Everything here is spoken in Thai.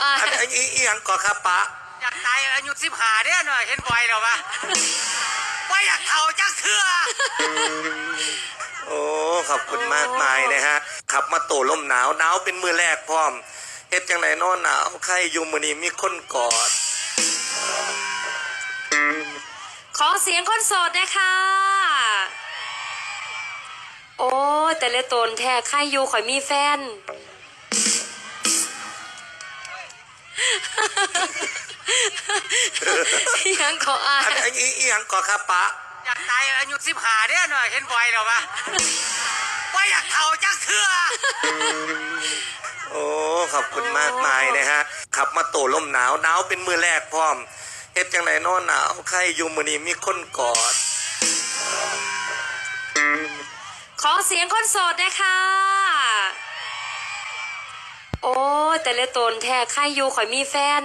อ่าอันอันอีอีหยังก่อครับปะอยากตายอายุสิบห้าเนี่ยหน่อยเห็นบ่อยแล้วปะว่าอยากเท่าจักเถื่อโอ้ขอบคุณมากมายนะฮะขับมาโตลมหนาวหนาวเป็นมือแรกพร้อมเฮ็ดจังไหนนอนหนาวใครอยู่มื้อนี้มีคนกอด ขอเสียงคนโสดนะคะ โอ้ยแต่ละตนแท้ใครอยู่ข่อยมีแฟน ยังขออ่าอันนอันอีอีหยังก่อครับปะอยากตายอายุสิบห้าเนี่ยหน่อยเห็นบ่อยแล้วปะว่าอยากเท่าจักเถื่อโอ้ขอบคุณมากมายนะฮะขับมาโตลมหนาวหนาวเป็นมือแรกพร้อมเฮ็ดจังไหนนอนหนาวใครอยู่มื้อนี้มีคนกอด ขอเสียงคนโสดนะคะ โอ้แต่ละตนแท้ใครอยู่ข่อยมีแฟน